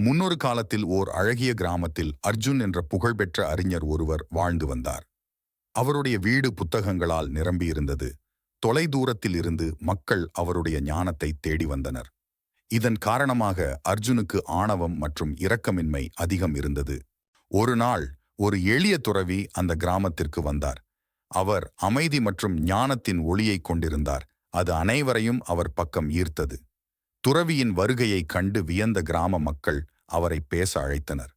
முன்னொரு காலத்தில் ஓர் அழகிய கிராமத்தில் அர்ஜுன் என்ற புகழ்பெற்ற அறிஞர் ஒருவர் வாழ்ந்து வந்தார். அவருடைய வீடு புத்தகங்களால் நிரம்பியிருந்தது. தொலைதூரத்தில் இருந்து மக்கள் அவருடைய ஞானத்தை தேடி வந்தனர். இதன் காரணமாக அர்ஜுனுக்கு ஆணவம் மற்றும் இரக்கமின்மை அதிகம் இருந்தது. ஒரு நாள் ஒரு எளிய துறவி அந்த கிராமத்திற்கு வந்தார். அவர் அமைதி மற்றும் ஞானத்தின் ஒளியைக் கொண்டிருந்தார். அது அனைவரையும் அவர் பக்கம் ஈர்த்தது. துறவியின் வருகையைக் கண்டு வியந்த கிராம மக்கள் அவரை பேச அழைத்தனர்.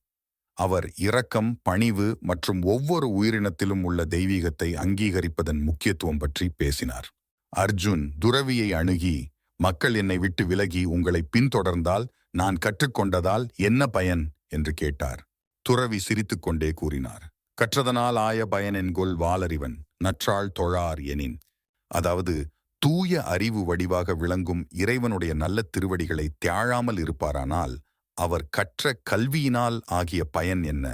அவர் இரக்கம் பணிவு மற்றும் ஒவ்வொரு உயிரினத்திலும் உள்ள தெய்வீகத்தை அங்கீகரிப்பதன் முக்கியத்துவம் பற்றி பேசினார். அர்ஜுன் துறவியை அணுகி மக்கள் என்னை விட்டு விலகி உங்களை பின்தொடர்ந்தால் நான் கற்றுக்கொண்டதால் என்ன பயன்? என்று கேட்டார். துறவி சிரித்துக்கொண்டே கூறினார். கற்றதனால் ஆய பயன் என்கொள் வாலறிவன் நற்றாள் தொழார் எனின். அதாவது தூய அறிவு வடிவாக விளங்கும் இறைவனுடைய நல்ல திருவடிகளை தியாழாமல் இருப்பாரானால் அவர் கற்ற கல்வியினால் ஆகிய பயன் என்ன?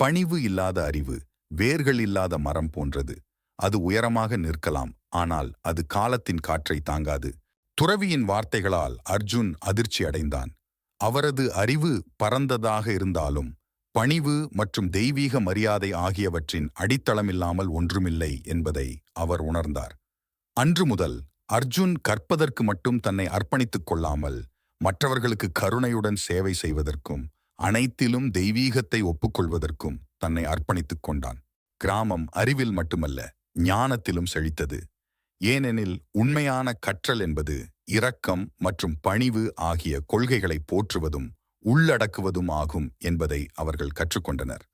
பணிவு இல்லாத அறிவு வேர்கள் இல்லாத மரம் போன்றது. அது உயரமாக நிற்கலாம் ஆனால் அது காலத்தின் காற்றை தாங்காது. துறவியின் வார்த்தைகளால் அர்ஜுன் அதிர்ச்சி அடைந்தான். அவரது அறிவு பரந்ததாக இருந்தாலும் பணிவு மற்றும் தெய்வீக மரியாதை ஆகியவற்றின் அடித்தளமில்லாமல் ஒன்றுமில்லை என்பதை அவர் உணர்ந்தார். அன்று முதல் அர்ஜுன் கற்பதற்கு மட்டும் தன்னை அர்ப்பணித்துக் கொள்ளாமல் மற்றவர்களுக்கு கருணையுடன் சேவை செய்வதற்கும் அனைத்திலும் தெய்வீகத்தை ஒப்புக்கொள்வதற்கும் தன்னை அர்ப்பணித்துக் கொண்டான். கிராமம் அறிவில் மட்டுமல்ல ஞானத்திலும் செழித்தது. ஏனெனில் உண்மையான கற்றல் என்பது இரக்கம் மற்றும் பணிவு ஆகிய கொள்கைகளை போற்றுவதும் உள்ளடக்குவதும் ஆகும் என்பதை அவர்கள் கற்றுக்கொண்டனர்.